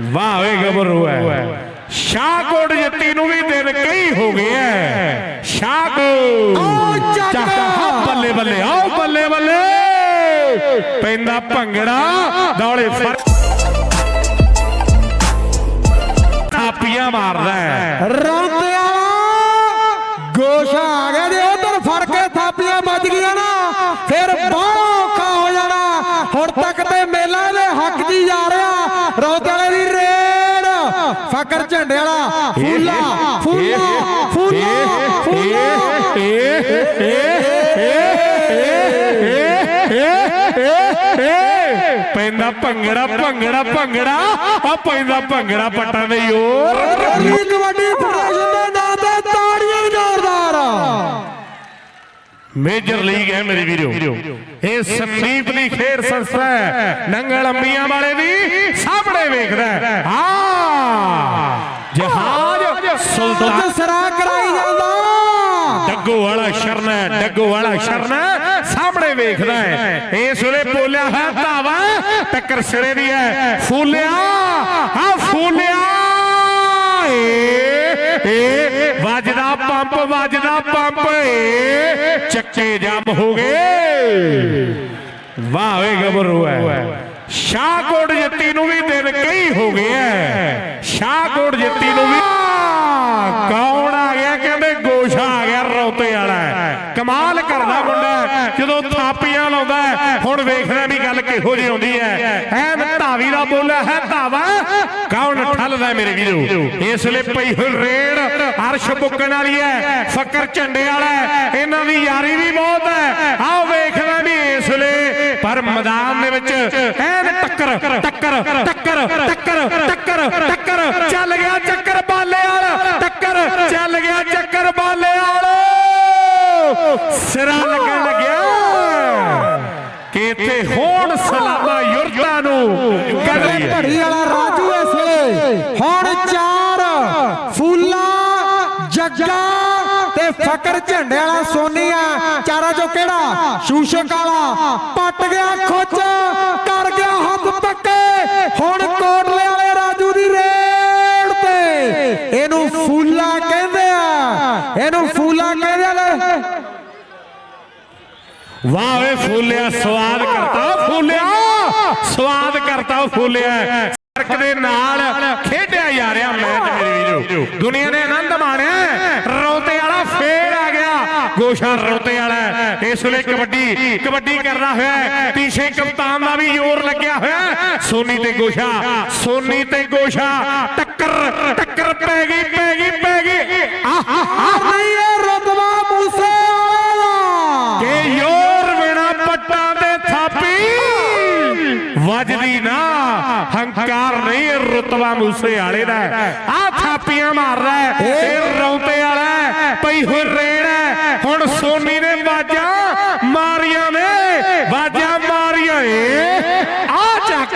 ਵਾਹ ਵੇ ਗੱਭਰੂ ਹੈ। ਸ਼ਾਹਕੋਟ ਜੱਤੀ ਨੂੰ ਵੀ ਦਿਨ ਕਈ ਹੋ ਗਏ ਐ। ਸ਼ਾਹਕੋਟ। ਚੱਕ। ਬੱਲੇ ਬੱਲੇ ਆਓ ਬੱਲੇ ਬੱਲੇ। ਪੈਂਦਾ ਭੰਗੜਾ ਦੌਲੇ ਫਰ ਥਾਪੀਆਂ ਮਾਰਦਾ ਹੈ। ਰੌਂਦੇ ਵਾਲਾ ਗੋਸ਼ਾ ਆ ਗਿਆ ਜੇ ਉਧਰ ਫੜ ਕੇ ਥਾਪੀਆਂ ਵੱਜ ਗਈਆਂ ਨਾ ਫਿਰ ਬਹੁਤ ਔਖਾ ਹੋ ਜਾਣਾ। ਹੁਣ ਤੱਕ ਤੇ ਮੇਲਾ ਇਹਦੇ ਹੱਕ ਦੀ ਜਾ ਰਿਹਾ। ਰੌਂਦੇ ਵਾਲੇ ਦੀ ਰੇਡ ਫਕਰ ਝੰਡੇ ਵਾਲਾ। ਫੂਲਾ ਫੂਲਾ ਫੂਲਾ ਫੂਲਾ। ਪੈਂਦਾ ਭੰਗੜਾ ਭੰਗੜਾ ਭੰਗੜਾ। ਆ ਪੈਂਦਾ ਭੰਗੜਾ ਪੱਟਾਂ ਦੇ ਯੋਰ ਕਬੱਡੀ ਫੈਡਰੇਸ਼ਨ ਦੇ ਨਾਂ ਤੇ ਤਾੜੀਆਂ ਜ਼ੋਰਦਾਰ ਮੇਜਰ ਲੀਗ ਹੈ ਮੇਰੇ ਵੀਰੋ। ਇਹ ਸੰਦੀਪ ਦੀ ਖੇਡ ਸੰਸਥਾ ਹੈ। ਨੰਗਲ ਅੰਬੀਆਂ ਵਾਲੇ ਦੀ ਸਾਹਮਣੇ ਵੇਖਦਾ ਹੈ। ਹਾਂ। ਜਹਾਜ਼ ਸੁਲਤਾਨ ਸਰਾ ਕਰਾਈ ਜਾਂਦਾ। ਡੱਗੋ ਵਾਲਾ ਸ਼ਰਨ ਹੈ ਡੱਗੋ ਵਾਲਾ ਸ਼ਰਨ ਹੈ, ਸਾਹਮਣੇ ਵੇਖਦਾ ਹੈ। ਇਸ ਵੇਲੇ ਬੋਲਿਆ ਹੈ ਧਾਵਾ ਟੱਕਰ ਸਿਰੇ ਦੀ ਹੈ। ਫੂਲਿਆ ਆ ਫੂਲਿਆ। ਏ ਵੱਜਦਾ ਪੰਪ ਵੱਜਦਾ ਪੰਪ। ਏ ਚੱਕੇ ਜੰਮ ਹੋ ਗਏ। ਵਾਹ ਵੇ ਗੱਭਰੂ ਹੈ। ਸ਼ਾਹਕੋਟ ਜੱਤੀ ਨੂੰ ਵੀ ਦਿਨ ਕਈ ਹੋ ਗਏ ਐ ਸ਼ਾਹਕੋਟ ਜੱਤੀ ਨੂੰ ਵੀ ਕੌਣ ਆ ਗਿਆ? ਕਹਿੰਦੇ ਗੋਸ਼ਾ ਆ ਗਿਆ ਰੌਤੇ ਵਾਲਾ ਕਮਾਲ ਕਰਦਾ ਮੁੰਡਾ। ਜਦੋਂ ਥਾਪੀਆਂ ਲਾਉਂਦਾ ਹੁਣ ਵੇਖਦਾ ਵੀ ਗੱਲ ਕਿਹੋ ਜਿਹੀ ਹੁੰਦੀ ਹੈ? ਦਾ ਬੋਲਿਆ ਹੈ ਧਾਵਾ। ਕੌਣ ਠੱਲਦਾ ਮੇਰੇ ਵੀਰੋ? ਇਸ ਲਈ ਪਈ ਹੋਈ ਰੇਡ ਅਰਸ਼ ਬੁੱਕਣ ਵਾਲੀ ਹੈ, ਫਕਰ ਝੰਡੇ ਵਾਲਾ ਇਹਨਾਂ ਦੀ ਯਾਰੀ ਵੀ ਬਹੁਤ ਹੈ। ਆਓ ਵੇਖਦਾ ਵੀ ਇਸ ਲਈ, ਪਰ ਮੈਦਾਨ ਦੇ ਵਿੱਚ ਐਨ ਟੱਕਰ ਟੱਕਰ ਟੱਕਰ ਟੱਕਰ ਟੱਕਰ ਟੱਕਰ, ਚੱਲ ਗਿਆ ਚੱਕਰ ਬਾਲੇ ਵਾਲਾ ਟੱਕਰ ਚੱਲ ਗਿਆ ਚੱਕਰ ਬਾਲੇ ਵਾਲਾ ਸਿਰਾ ਲੱਗਣ ਲੱਗਿਆ ਕਿ ਇੱਥੇ ਹੋਣ ਸਲਾਮਾ ਯੁਰਤਾ ਨੂੰ ਕਦਰੀ ਹੈ ਘੜੀ ਵਾਲਾ ਰਾਜੂ ਇਸ ਵੇਲੇ। ਹੁਣ ਚਾਰ ਫੂਲਾ ਜੱਗਾ ਤੇ ਫਕਰ ਝੰਡੇ ਵਾਲਾ ਸੋਨੀਆ। ਚਾਰਾਂ ਚੋਂ ਕਿਹੜਾ? ਸ਼ੂਸ਼ਕ ਵਾਲਾ। ਪੱਟ ਗਿਆ ਖੁੱਚ। ਵਾਹ ਵੇ ਫੂਲਿਆ, ਸਵਾਦ ਕਰਤਾ ਫੂਲਿਆ। ਸਵਾਦ ਕਰਤਾ ਫੂਲਿਆ। ਸਰਕ ਦੇ ਨਾਲ ਖੇਡਿਆ ਜਾ ਰਿਹਾ ਮੈਚ ਮੇਰੇ ਵੀਰੋ। ਦੁਨੀਆ ਨੇ ਆਨੰਦ ਮਾਣਿਆ। ਰੌਤੇ ਵਾਲਾ ਫੇਰ ਆ ਗਿਆ। ਗੋਸ਼ਾ ਰੌਤੇ ਵਾਲਾ। ਇਸ ਵੇਲੇ ਕਬੱਡੀ ਕਬੱਡੀ ਕਰਨਾ ਹੋਇਆ ਹੈ। ਪਿੱਛੇ ਕਪਤਾਨ ਦਾ ਵੀ ਜ਼ੋਰ ਲੱਗਿਆ ਹੋਇਆ ਸੋਨੀ ਤੇ ਗੋਸ਼ਾ, ਸੋਨੀ ਤੇ ਗੋਸ਼ਾ। ਟੱਕਰ ਟੱਕਰ ਪੈ ਗਈ ਪੈ ਗਈ ਪੈ ਗਈ। ਆਹ। ਵੱਜਦੀ ਨਾ। ਹੰਕਾਰ ਨਹੀਂ ਰਤਬਾ ਮੂਸੇ ਵਾਲੇ ਦਾ। ਆ ਥਾਪੀਆਂ ਮਾਰਦਾ ਹੈ, ਇਹ ਰੌਂਤੇ ਵਾਲਾ ਪਈ ਹੋਈ ਰੇੜ ਹੁਣ ਸੋਨੀ ਨੇ ਬਾਜਾਂ ਮਾਰੀਆਂ ਨੇ। ਬਾਜਾਂ ਮਾਰੀਆਂ ਏ ਆ ਚੱਕ।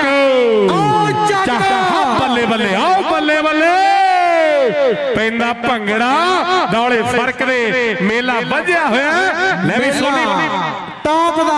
ਆਓ ਚੱਕ। ਬੱਲੇ ਬੱਲੇ ਆਓ ਬੱਲੇ ਬੱਲੇ। ਪੈਂਦਾ ਭੰਗੜਾ ਦੌਲੇ ਫ਼ਰਕ ਦੇ। ਮੇਲਾ ਵੱਜਿਆ ਹੋਇਆ। ਲੈ ਵੀ ਸੋਨੀ ਟਾਪ ਦਾ